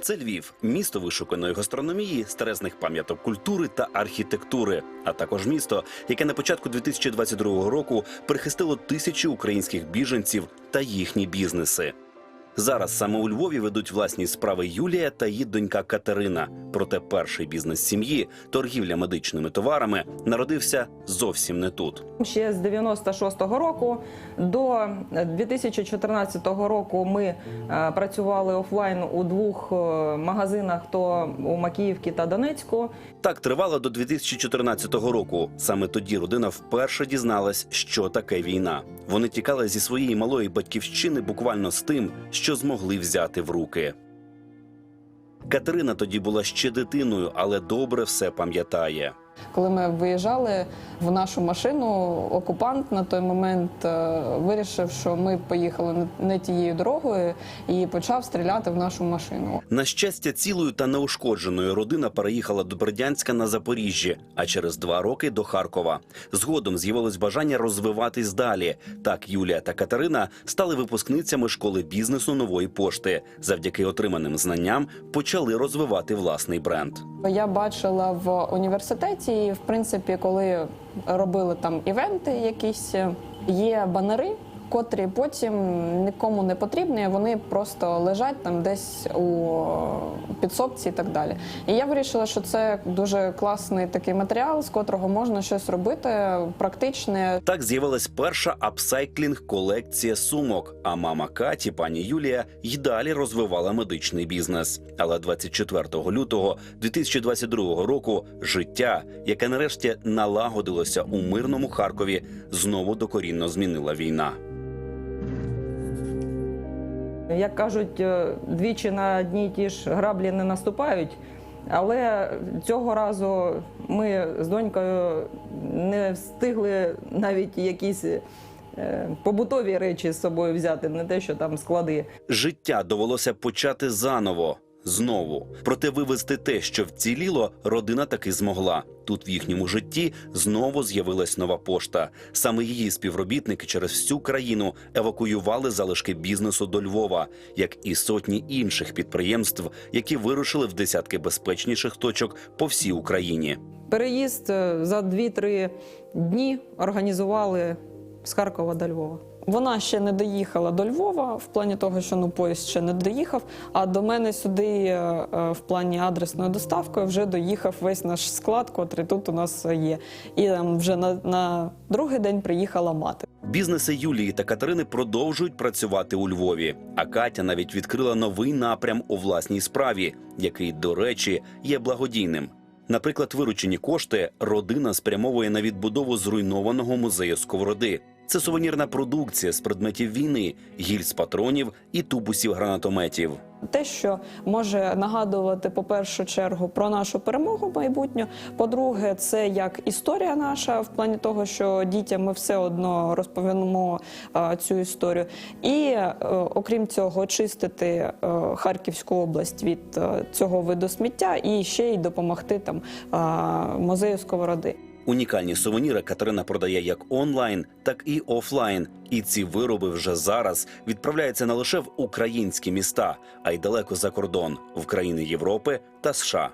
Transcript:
Це Львів, місто вишуканої гастрономії, старезних пам'яток культури та архітектури, а також місто, яке на початку 2022 року прихистило тисячі українських біженців та їхні бізнеси. Зараз саме у Львові ведуть власні справи Юлія та її донька Катерина. Проте перший бізнес сім'ї, торгівля медичними товарами, народився зовсім не тут. Ще з 96-го року до 2014 року ми е, працювали офлайн у двох е, магазинах: то у Макіївці та Донецьку. Так тривало до 2014 року. Саме тоді родина вперше дізналась, що таке війна. Вони тікали зі своєї малої батьківщини буквально з тим, що змогли взяти в руки. Катерина тоді була ще дитиною, але добре все пам'ятає. Коли ми виїжджали в нашу машину, окупант на той момент е, вирішив, що ми поїхали не- не тією дорогою і почав стріляти в нашу машину. На щастя, цілою та неушкодженою родина переїхала до Бердянська на Запоріжжі, а через два роки до Харкова. Згодом з'явилось бажання розвиватись далі. Так Юлія та Катерина стали випускницями школи бізнесу нової пошти. Завдяки отриманим знанням почали розвивати власний бренд. Я бачила в університеті, в принципі, коли робили там івенти, якісь є банери. Котрі потім нікому не потрібні, вони просто лежать там десь у підсобці і так далі. І я вирішила, що це дуже класний такий матеріал, з котрого можна щось робити практичне, Так з'явилась перша апсайклінг колекція сумок. А мама Каті, пані Юлія, й далі розвивала медичний бізнес. Але 24 лютого 2022 року життя, яке нарешті налагодилося у мирному Харкові, знову докорінно змінила війна. Як кажуть, е, двічі на одні ті ж граблі не наступають. Але цього разу ми з донькою не встигли навіть якісь е, побутові речі з собою взяти, не те, що там склади. Життя довелося почати заново. Знову, проте вивезти те, що вціліло, родина таки змогла. Тут в їхньому житті знову з'явилась нова пошта. Саме її співробітники через всю країну евакуювали залишки бізнесу до Львова, як і сотні інших підприємств, які вирушили в десятки безпечніших точок по всій Україні. Переїзд е, за 2-3 дні організували з Харкова до Львова. Вона ще не доїхала до Львова в плані того, що ну поїзд ще не доїхав. А до мене сюди е, е, в плані адресної доставки вже доїхав весь наш склад, котрий тут у нас є. І там вже на, на другий день приїхала мати. Бізнеси Юлії та Катерини продовжують працювати у Львові. А Катя навіть відкрила новий напрям у власній справі, який, до речі, є благодійним. Наприклад, виручені кошти родина спрямовує на відбудову зруйнованого музею сковороди. Це сувенірна продукція з предметів війни, гільз патронів і тубусів гранатометів. Те, що може нагадувати по першу чергу про нашу перемогу майбутню. По-друге, це як історія наша в плані того, що дітям ми все одно розповімо а, цю історію. І е, окрім цього, очистити е, Харківську область від е, цього виду сміття і ще й допомогти там а, музею сковороди. Унікальні сувеніри Катерина продає як онлайн, так і офлайн. І ці вироби вже зараз відправляються не лише в українські міста, а й далеко за кордон в країни Європи та США.